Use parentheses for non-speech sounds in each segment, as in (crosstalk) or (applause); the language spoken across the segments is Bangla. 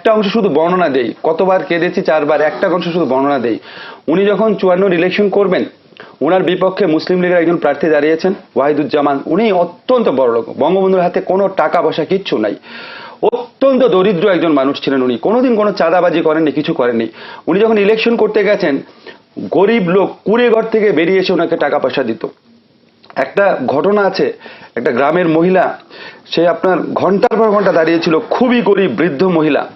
একটা অংশ শুধু বর্ণনা দেই। কতবার কেঁদেছি চারবার, একটা অংশ শুধু বর্ণনা দেই। উনি যখন চুয়ান্ন ইলেকশন করবেন ওনার বিপক্ষে মুসলিম লীগের একজন প্রার্থী দাঁড়িয়েছেন, ওয়াহিদুজ্জামান। উনি অত্যন্ত বড় লোক। বঙ্গবন্ধুর হাতে কোনো টাকা পয়সা কিচ্ছু নাই। অত্যন্ত দরিদ্র একজন মানুষ ছিলেন উনি। কোনোদিন কোনো চাঁদাবাজি করেননি, কিছু করেননি। উনি যখন ইলেকশন করতে গেছেন, গরিব লোক কুড়ে ঘর থেকে বেরিয়ে এসে ওনাকে টাকা পয়সা দিত। একটা ঘটনা আছে, একটা গ্রামের মহিলা, সে আপনার ঘণ্টার পর ঘণ্টা দাঁড়িয়েছিল, খুবই গরিব, বৃদ্ধ মহিলা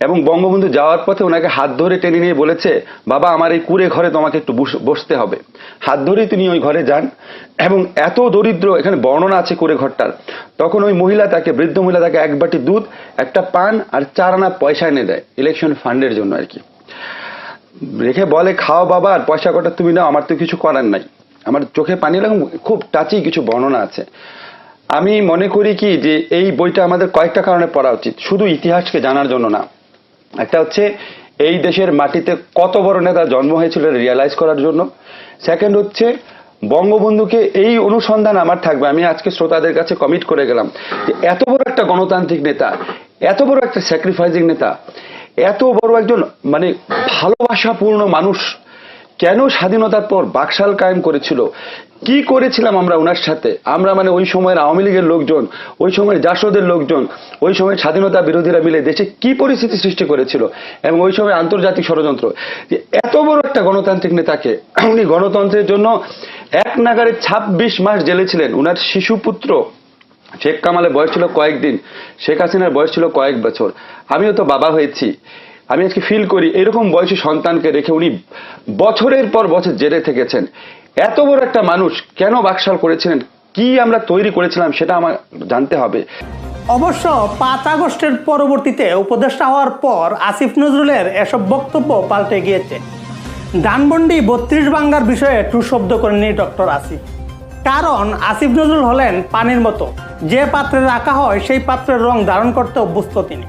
এবং বঙ্গবন্ধু যাওয়ার পথে ওনাকে হাত ধরে টেনে নিয়ে বলেছে, বাবা, আমার এই কুড়ে ঘরে তোমাকে একটু বস- বসতে হবে। হাত ধরেই তিনি ওই ঘরে যান এবং এত দরিদ্র, এখানে বর্ণনা আছে কুড়ে ঘরটার, তখন ওই মহিলা তাকে, বৃদ্ধ মহিলা তাকে এক বাটি দুধ, একটা পান আর চার আনা পয়সা এনে দেয় ইলেকশন ফান্ডের জন্য আর কি। রেখে বলে, খাও বাবা, আর পয়সা কটা তুমি নাও আমার তো কিছু করার নাই। আমার চোখে পানি এলো খুব টাচি কিছু বর্ণনা আছে। আমি মনে করি কি যে এই বইটা আমাদের কয়েকটা কারণে পড়া উচিত। শুধু ইতিহাসকে জানার জন্য না। একটা হচ্ছে, এই দেশের মাটিতে কত বড় নেতা জন্ম হয়েছিল রিয়ালাইজ করার জন্য। সেকেন্ড হচ্ছে, বঙ্গবন্ধুকে এই অনুসন্ধান আমার থাকবে। আমি আজকে শ্রোতাদের কাছে কমিট করে গেলাম যে এত বড় একটা গণতান্ত্রিক নেতা, এত বড় একটা স্যাক্রিফাইসিং নেতা, এত বড় একজন মানে ভালোবাসাপূর্ণ মানুষ কেন স্বাধীনতার পর বাকশাল কায়েম করেছিল? কি করেছিলাম আমরা ওনার সাথে? আমরা মানে ওই সময়ের আওয়ামী লীগের লোকজন, ওই সময়ের জাসদের লোকজন, ওই সময়ের স্বাধীনতা বিরোধীরা মিলে দেশে কি পরিস্থিতি সৃষ্টি করেছিল এবং ওই সময় আন্তর্জাতিক ষড়যন্ত্র? যে এত বড় একটা গণতান্ত্রিক নেতাকে (clears throat) উনি গণতন্ত্রের জন্য এক নাগারে ছাব্বিশ মাস জেলে ছিলেন। উনার শিশুপুত্র শেখ কামালের বয়স ছিল কয়েকদিন, শেখ হাসিনার বয়স ছিল কয়েক বছর। আমিও তো বাবা হয়েছি। আমি আজকে ফিল করি এরকম বয়সী সন্তানকে রেখে উনি বছরের পর বছর জেলে থেকেছেন। এত বড় একটা মানুষ কেন বাকশাল করেছিলেন? কি আমরা তৈরি করেছিলাম সেটা আমার জানতে হবে। অবশ্য পাঁচ আগস্টের পরবর্তীতে উপদেষ্টা হওয়ার পর আসিফ নজরুলের এসব বক্তব্য পাল্টে গিয়েছে। ডানবন্ডি বত্রিশ বাঙ্গার বিষয়ে টু শব্দ করেননি ডক্টর আসিফ। কারণ আসিফ নজরুল হলেন পানির মতো। যে পাত্রে রাখা হয় সেই পাত্রের রং ধারণ করতে অভ্যস্ত তিনি।